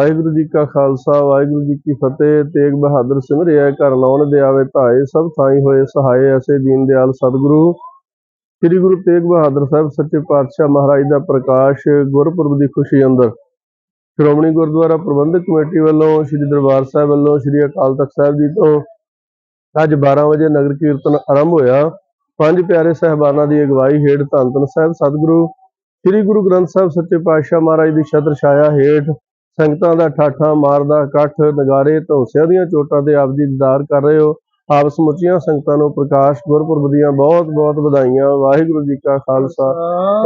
ਵਾਹਿਗੁਰੂ ਜੀ ਕਾ ਖਾਲਸਾ, ਵਾਹਿਗੁਰੂ ਜੀ ਕੀ ਫਤਿਹ। ਤੇਗ ਬਹਾਦਰ ਸਿਮਰਿਆ, ਘਰ ਲਾਉਣ ਦੇ ਆਵੇ ਧਾਏ, ਸਭ ਥਾਈ ਹੋਏ, ਸਹਾਏ ਐਸੇ ਦੀਨ ਦਿਆਲ ਸਤਿਗੁਰੂ। ਸ੍ਰੀ ਗੁਰੂ ਤੇਗ ਬਹਾਦਰ ਸਾਹਿਬ ਸੱਚੇ ਪਾਤਸ਼ਾਹ ਮਹਾਰਾਜ ਦਾ ਪ੍ਰਕਾਸ਼ ਗੁਰਪੁਰਬ ਦੀ ਖੁਸ਼ੀ ਅੰਦਰ। ਸ਼੍ਰੋਮਣੀ ਗੁਰਦੁਆਰਾ ਪ੍ਰਬੰਧਕ ਕਮੇਟੀ ਵੱਲੋਂ, ਸ੍ਰੀ ਦਰਬਾਰ ਸਾਹਿਬ ਵੱਲੋਂ, ਸ੍ਰੀ ਅਕਾਲ ਤਖਤ ਸਾਹਿਬ ਜੀ ਤੋਂ ਅੱਜ 12 ਵਜੇ ਨਗਰ ਕੀਰਤਨ ਆਰੰਭ ਹੋਇਆ। ਪੰਜ ਪਿਆਰੇ ਸਹਿਬਾਨਾਂ ਦੀ ਅਗਵਾਈ ਹੇਠ ਧੰਨ ਧੰਨ ਸਾਹਿਬ ਸਤਿਗੁਰੂ। ਸ੍ਰੀ ਗੁਰੂ ਗ੍ਰੰਥ ਸਾਹਿਬ ਸੱਚੇ ਪਾਤਸ਼ਾਹ ਮਹਾਰਾਜ ਦੀ ਛਤਰ ਛਾਇਆ ਹੇਠ ਸੰਗਤਾਂ ਦਾ ਠਾਠਾ ਮਾਰਦਾ ਇਕੱਠ ਨਗਾਰੇ ਧੌਂਸਿਆਂ ਦੀਆਂ ਚੋਟਾਂ ਤੇ ਆਪ ਜੀ ਦੀਦਾਰ ਕਰ ਰਹੇ ਹੋ। ਆਪ ਸਮੁੱਚੀਆਂ ਸੰਗਤਾਂ ਨੂੰ ਪ੍ਰਕਾਸ਼ ਗੁਰਪੁਰਬ ਦੀਆਂ ਬਹੁਤ ਬਹੁਤ ਵਧਾਈਆਂ। ਵਾਹਿਗੁਰੂ ਜੀ ਕਾ ਖਾਲਸਾ,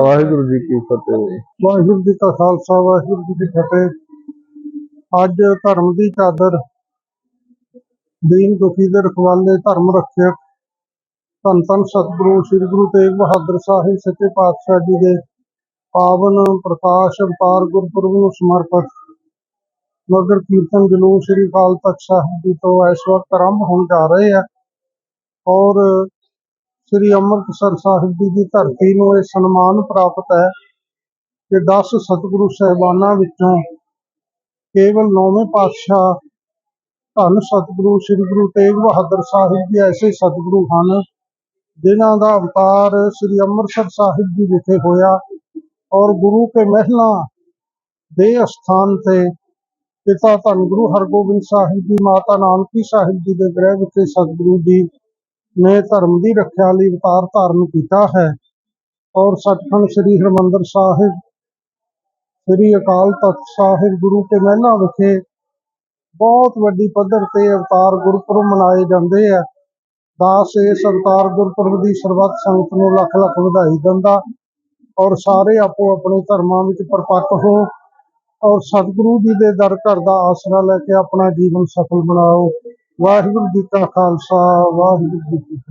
ਵਾਹਿਗੁਰੂ ਜੀ ਕੀ ਫਤਿਹ। ਵਾਹਿਗੁਰੂ ਜੀ ਕਾ ਖਾਲਸਾ, ਵਾਹਿਗੁਰੂ ਜੀ ਕੀ ਫਤਿਹ। ਅੱਜ ਧਰਮ ਦੀ ਚਾਦਰ, ਦੀਨ ਦੁਖੀ ਦੇ ਰਖਵਾਲੇ ਧਰਮ ਰੱਖਿਅਕ ਧੰਨ ਧੰਨ ਸਤਿਗੁਰੂ, ਸ੍ਰੀ ਗੁਰੂ ਤੇਗ ਬਹਾਦਰ ਸਾਹਿਬ, ਸੱਚੇ ਪਾਤਸ਼ਾਹ ਜੀ ਦੇ ਪਾਵਨ, ਪ੍ਰਕਾਸ਼, ਅਵਤਾਰ ਗੁਰਪੁਰਬ ਨੂੰ ਸਮਰਪਿਤ ਨਗਰ ਕੀਰਤਨ ਜਲੂਸ ਸ੍ਰੀ ਅਕਾਲ ਤਖਤ ਸਾਹਿਬ ਜੀ ਤੋਂ ਇਸ ਵਕਤ ਆਰੰਭ ਹੋਣ ਜਾ ਰਹੇ ਆ। ਔਰ ਸ੍ਰੀ ਅੰਮ੍ਰਿਤਸਰ ਸਾਹਿਬ ਜੀ ਦੀ ਧਰਤੀ ਨੂੰ ਇਹ ਸਨਮਾਨ ਪ੍ਰਾਪਤ ਹੈ ਕਿ 10 ਸਤਿਗੁਰੂ ਸਹਿਬਾਨਾਂ ਵਿੱਚੋਂ ਕੇਵਲ ਨੌਵੇਂ ਪਾਤਸ਼ਾਹ ਧੰਨ ਸਤਿਗੁਰੂ ਸ੍ਰੀ ਗੁਰੂ ਤੇਗ ਬਹਾਦਰ ਸਾਹਿਬ ਜੀ ਐਸੇ ਸਤਿਗੁਰੂ ਹਨ ਜਿਨ੍ਹਾਂ ਦਾ ਅਵਤਾਰ ਸ੍ਰੀ ਅੰਮ੍ਰਿਤਸਰ ਸਾਹਿਬ ਜੀ ਵਿਖੇ ਹੋਇਆ। ਔਰ ਗੁਰੂ ਕੇ ਮਹਿਲਾਂ ਦੇ ਅਸਥਾਨ ਤੇ ਪਿਤਾ ਧੰਨ ਗੁਰੂ ਹਰਗੋਬਿੰਦ ਸਾਹਿਬ ਜੀ, ਮਾਤਾ ਨਾਨਕੀ ਸਾਹਿਬ ਜੀ ਦੇ ਗ੍ਰਹਿ ਵਿਖੇ ਸਤਿਗੁਰੂ ਜੀ ਨੇ ਧਰਮ ਦੀ ਰੱਖਿਆ ਲਈ ਅਵਤਾਰ ਧਾਰਨ ਕੀਤਾ ਹੈ ਔਰ ਸੱਚਖੰਡ ਸ੍ਰੀ ਹਰਿਮੰਦਰ ਸਾਹਿਬ, ਸ੍ਰੀ ਅਕਾਲ ਤਖਤ ਸਾਹਿਬ, ਗੁਰੂ ਕੇ ਮਹਿਲਾਂ ਵਿਖੇ ਬਹੁਤ ਵੱਡੀ ਪੱਧਰ ਤੇ ਅਵਤਾਰ ਗੁਰਪੁਰਬ ਮਨਾਏ ਜਾਂਦੇ ਆ। ਦਾਸ ਇਸ ਅਵਤਾਰ ਗੁਰਪੁਰਬ ਦੀ ਸਰਬੱਤ ਸੰਗਤ ਨੂੰ ਲੱਖ ਲੱਖ ਵਧਾਈ ਦਿੰਦਾ ਔਰ ਸਾਰੇ ਆਪੋ ਆਪਣੇ ਧਰਮਾਂ ਵਿੱਚ ਪਰਪੱਕ ਹੋ ਔਰ ਸਤਿਗੁਰੂ ਜੀ ਦੇ ਦਰ ਘਰ ਦਾ ਆਸਰਾ ਲੈ ਕੇ ਆਪਣਾ ਜੀਵਨ ਸਫਲ ਬਣਾਓ। ਵਾਹਿਗੁਰੂ ਜੀ ਕਾ ਖਾਲਸਾ, ਵਾਹਿਗੁਰੂ ਜੀ ਕੀ